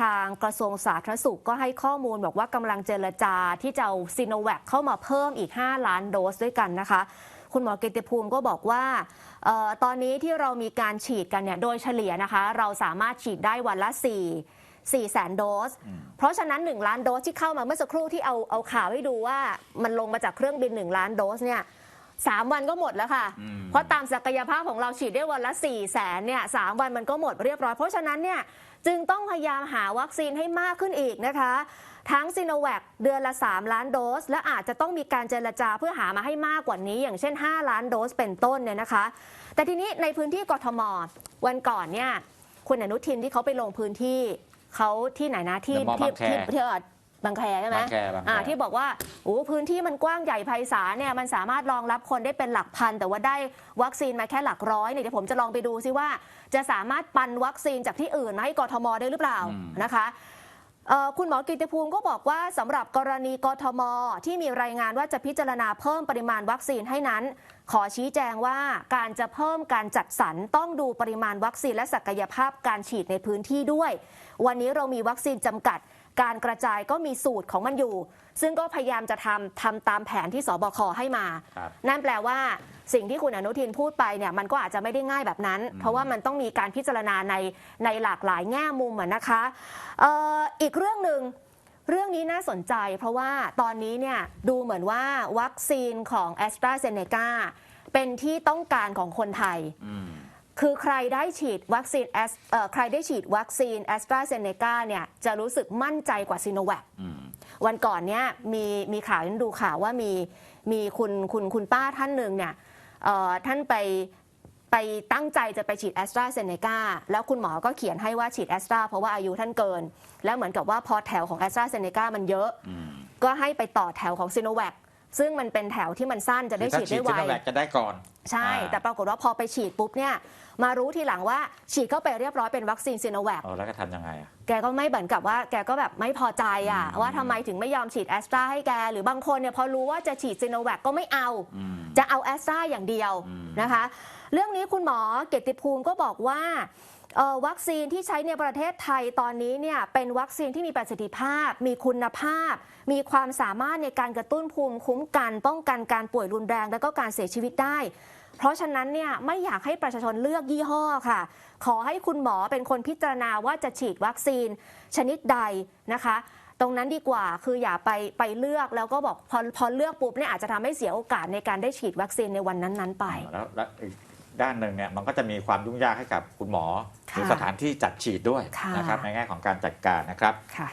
ทางกระทรวงสาธารณสุขก็ให้ข้อมูลบอกว่ากำลังเจรจาที่จะเอาซีโนแวคเข้ามาเพิ่มอีก 5 ล้านโดสด้วยกันนะคะ คุณหมอกิติภูมิก็บอกว่าเออตอนนี้ที่เรามีการฉีดกันเนี่ยโดยเฉลี่ยนะคะ เราสามารถฉีดได้วันละ 4 4แสนโดส เพราะฉะนั้น 1 ล้านโดสที่เข้ามาเมื่อสักครู่ที่เอาเอาข่าวให้ดูว่ามันลงมาจากเครื่องบิน 1 ล้านโดสเนี่ย สามวันก็หมดแล้วค่ะอืมเพราะตามศักยภาพของเราฉีดได้วันละ4ี่แสนเนี่ยสามวันมันก็หมดเรียบร้อย เพราะฉะนั้นเนี่ยจึงต้องพยายามหาวัคซีนให้มากขึ้นอีกนะคะ ทั้งซีโนแวคเดือนละ 3 ล้านโดส และอาจจะต้องมีการเจรจาเพื่อหามาให้มากกว่านี้ อย่างเช่น 5 ล้านโดสเป็นต้นเนี่ยนะคะ แต่ทีนี้ในพื้นที่กทม วันก่อนเนี่ยคุณอนุทินที่เขาไปลงพื้นที่เขาที่ไหนนะที่เดอะมอลล์ที่บางแคที่ที่เอ่อ บางแคใช่ไหมบางแคบางแค อ่าที่บอกว่าโอ้พื้นที่มันกว้างใหญ่ไพศาลเนี่ยมันสามารถรองรับคนได้เป็นหลักพัน แต่ว่าได้วัคซีนมาแค่หลักร้อยเนี่ยเดี๋ยวผมจะลองไปดูซิว่า จะสามารถปันวัคซีนจากที่อื่นมาให้กทมได้หรือเปล่าอืม นะคะเอ่อคุณหมอกิติภูมิก็บอกว่าสำหรับกรณีกทม ที่มีรายงานว่าจะพิจารณาเพิ่มปริมาณวัคซีนให้นั้น ขอชี้แจงว่าการจะเพิ่มการจัดสรรต้องดูปริมาณวัคซีนและศักยภาพการฉีดในพื้นที่ด้วย วันนี้เรามีวัคซีนจำกัด การกระจายก็มีสูตรของมันอยู่ ซึ่งก็พยายามจะทำทำตามแผนที่สบคให้มา ครับนั่นแปลว่า สิ่งที่คุณอนุทินพูดไปเนี่ยมันก็อาจจะไม่ได้ง่ายแบบนั้น เพราะว่ามันต้องมีการพิจารณาในในหลากหลายแง่มุมอะนะคะเอ่ออีกเรื่องหนึ่ง เรื่องนี้น่าสนใจ เพราะว่าตอนนี้เนี่ยดูเหมือนว่าวัคซีนของ a s t r a z เซ e c a เป็นที่ต้องการของคนไทย อืม คือใครได้ฉีดวัคซีน Ast- เอ่อใครได้ฉีดวัคซีนแอสตราเซเนกาเนี่ยจะรู้สึกมั่นใจกว่าซีโนแวควันก่อนเนี่ยมีมีข่าวที่ดูข่าวว่ามีมีคุณคุณคุณป้าท่านหนึ่งเนี่ยท่านไปไปตั้งใจจะไปฉีดแอสตราเซเนกาแล้วคุณหมอก็เขียนให้ว่าฉีดแอสตราเพราะว่าอายุท่านเกิน แล้วเหมือนกับว่าพอแถวของแอสตราเซเนกามันเยอะ ก็ให้ไปต่อแถวของซีโนแวค ซึ่งมันเป็นแถวที่มันสั้นจะได้ถ้าฉีดฉีได้ดไวซิโนแวคจะได้ก่อน ใช่ อ่า แต่ปรากฏว่าพอไปฉีดปุ๊บเนี่ย มารู้ทีหลังว่าฉีดเข้าไปเรียบร้อยเป็นวัคซีนซีโนแวค เออแล้วก็ทำยังไงอะ แกก็ไม่เหมือนกับว่าแกก็แบบไม่พอใจอะ อืม ว่าทำไมถึงไม่ยอมฉีดแอสตราให้แก หรือบางคนเนี่ยพอรู้ว่าจะฉีดซีโนแวคก็ไม่เอา อืม จะเอาแอสตราอย่างเดียวอืม นะคะ เรื่องนี้คุณหมอเกียรติภูมิก็บอกว่าเอ่อ วัคซีนที่ใช้ในประเทศไทยตอนนี้เนี่ยเป็นวัคซีนที่มีประสิทธิภาพ มีคุณภาพ มีความสามารถในการกระตุ้นภูมิคุ้มกัน ป้องกันการป่วยรุนแรง และก็การเสียชีวิตได้ เพราะฉะนั้นเนี่ยไม่อยากให้ประชาชนเลือกยี่ห้อค่ะ ขอให้คุณหมอเป็นคนพิจารณาว่าจะฉีดวัคซีนชนิดใดนะคะตรงนั้นดีกว่าคืออย่าไปไปเลือกแล้วก็บอกพอพอเลือกปุ๊บเนี่ยอาจจะทำให้เสียโอกาสในการได้ฉีดวัคซีนในวันนั้นๆไปแล้วลว ด้านหนึ่งเนี่ยมันก็จะมีความยุ่งยากให้กับคุณหมอ หรือค่ะสถานที่จัดฉีดด้วยค่ะนะครับในแง่ของการจัดการนะครับค่ะ